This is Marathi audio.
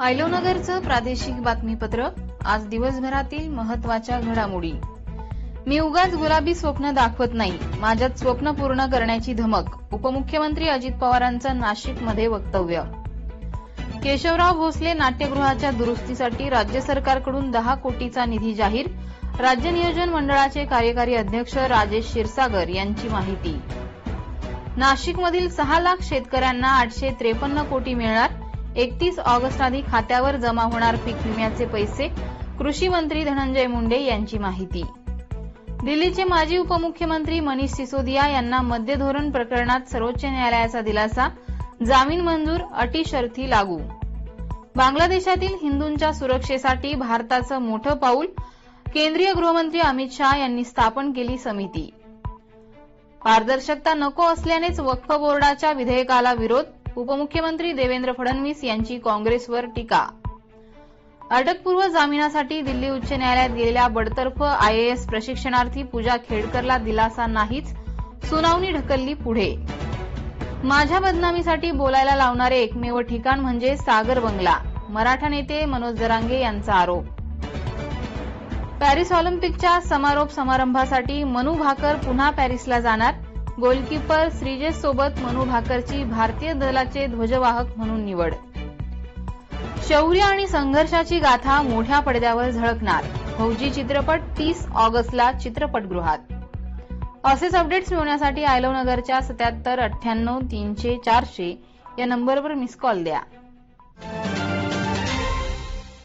आयलोनगरचं प्रादेशिक बातमीपत्र आज दिवसभरातील महत्त्वाच्या घडामोडी. मी उगाच गुलाबी स्वप्न दाखवत नाही माझ्यात स्वप्न पूर्ण करण्याची धमक उपमुख्यमंत्री अजित पवारांचं नाशिकमध्ये वक्तव्य. केशवराव भोसले नाट्यगृहाच्या दुरुस्तीसाठी राज्य सरकारकडून दहा कोटीचा निधी जाहीर राज्य नियोजन मंडळाचे कार्यकारी अध्यक्ष राजेश क्षीरसागर यांची माहिती. नाशिकमधील सहा लाख शेतकऱ्यांना आठशे त्रेपन्न कोटी मिळणार एकतीस ऑगस्ट आधी खात्यावर जमा होणार पीक विम्याचे पैसे कृषी मंत्री धनंजय मुंडे यांची माहिती. दिल्लीचे माजी उपमुख्यमंत्री मनीष सिसोदिया यांना मद्य धोरण प्रकरणात सर्वोच्च न्यायालयाचा दिलासा जामीन मंजूर अटी शर्थी लागू. बांगलादेशातील हिंदूंच्या सुरक्षेसाठी भारताचं मोठं पाऊल केंद्रीय गृहमंत्री अमित शहा यांनी स्थापन केली समिती. पारदर्शकता नको असल्यानेच वक्फ बोर्डाच्या विधेयकाला विरोध उपमुख्यमंत्री देवेंद्र फडणवीस यांची काँग्रेसवर टीका. अटकपूर्व जामिनासाठी दिल्ली उच्च न्यायालयात गेलेल्या बडतर्फ आयएएस प्रशिक्षणार्थी पूजा खेडकरला दिलासा नाहीच सुनावणी ढकलली पुढे. माझ्या बदनामीसाठी बोलायला लावणारे एकमेव ठिकाण म्हणजे सागर बंगला मराठा नेते मनोज जरांगे यांचा आरोप. पॅरिस ऑलिम्पिकच्या समारोप समारंभासाठी मनू भाकर पुन्हा पॅरिसला जाणार गोलकीपर श्रीजेश सोबत मनू भाकरची भारतीय दलाचे ध्वजवाहक म्हणून निवड. शौर्य आणि संघर्षाची गाथा मोठ्या पडद्यावर झळकणार. फौजी चित्रपट तीस ऑगस्टला चित्रपटगृहात. असेच अपडेट्स मिळवण्यासाठी आयलव नगरच्या सत्याहत्तर अठ्ठ्याण्णव तीनशे चारशे या नंबरवर मिस कॉल द्या.